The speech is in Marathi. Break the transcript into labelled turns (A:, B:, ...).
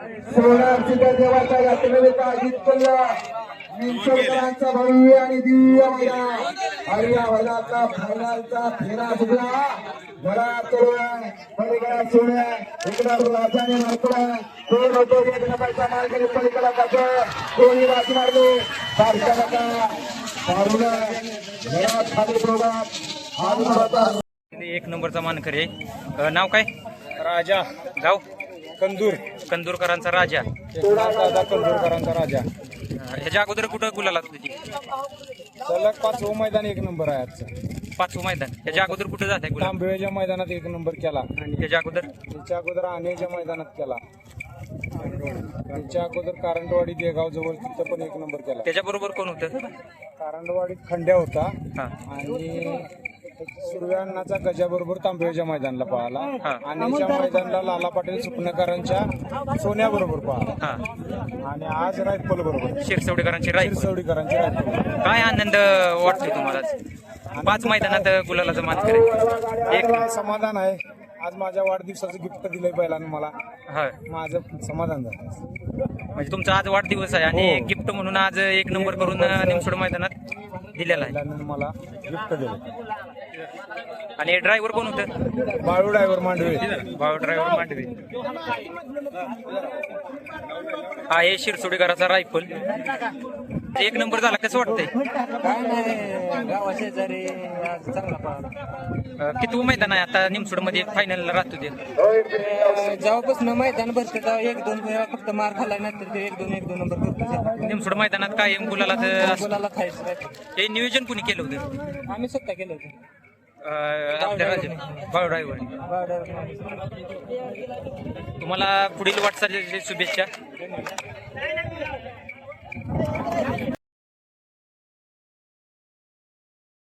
A: त्या देवाच्या यात्रेनिमित्त अजित पल्ला निमसोडकरांचा भव्य आणि दिव्य मैदान आणि या मैदानातला फायनलचा फेरा सुटला घरा तोडून पलीकडा सोन्या इकडं राजाने मारतोय. दोन होतो? एक नंबरचा मार्गाने पलीकडा जातो. कोणी वाची मारली? नका घरात खाली दोघात
B: एक नंबरचा मानकरी. नाव काय?
C: राजा.
B: गाव?
C: कंदूर.
B: कंदूरकरांचा राजा.
C: दादा कंदूरकरांचा राजा.
B: ह्याच्या अगोदर कुठं गुलाला तुझी
C: सलग पाचवं मैदान एक नंबर आहे आजचं.
B: पाचवं मैदान. ह्याच्या अगोदर कुठं जात आहे गुलाब
C: मैदानात एक नंबर केला.
B: आणि त्याच्या अगोदर?
C: त्याच्या अगोदर आनेच्या मैदानात केला. त्याच्या अगोदर कारंडवाडी देगाव जवळ तिथं पण एक नंबर केला.
B: त्याच्या बरोबर कोण होतं?
C: कारंडवाडीत खंड्या होता.
B: हा.
C: आणि सूर्यान्नाचा गजाबरोबर तांबेच्या मैदानला
B: हा.
C: पळाला आनेच्या मैदानला लाला पाटील सुपणेकरांच्या सोन्याबरोबर पळाला.
B: हा.
C: आणि आज रायफल बरोबर.
B: शिरसवडीकरांची राई
C: शिरसवडीकरांची रायफल.
B: काय आनंद वाटतोय तुम्हाला आज? पाच मैदानात गुलालाचा मानकरी एक.
C: समाधान आहे. आज माझ्या वाढदिवसाचं गिफ्ट दिलंय पहिल्यानं मला.
B: हा.
C: माझं समाधान झालं.
B: म्हणजे तुमचा आज वाढदिवस आहे आणि
C: हो.
B: गिफ्ट म्हणून आज एक नंबर करून निमसोड मैदानात दिलेला आहे.
C: मला गिफ्ट दिलं.
B: आणि ड्रायव्हर कोण होतं?
C: बाळू ड्रायव्हर मांडवे.
B: भाऊ ड्रायव्हर मांडवे. हा हे शिरसोडीकराचा रायफल एक नंबर झाला कसं वाटतंय?
D: काय नाही गावा शेजारी आज चांगला पळाला
B: किती मैदान आहे आता निमसोडमध्ये फायनल राहतो ते.
D: जेव्हापासून मैदान भरते तेव्हा एक दोन वेळा फक्त मार खाल्ला नाही तर ते एक दोन एक दोन नंबर करतो.
B: निमसोड मैदानात काय गुलाला
D: मुलाला खायचं
B: हे नियोजन कुणी केलं होतं?
D: आम्ही स्वतः केलं होतं.
B: अं, आपल्या राजाने भाऊ ड्रायव्हर
D: गाड्या
B: तुम्हाला पुढील वाटचालीची शुभेच्छा.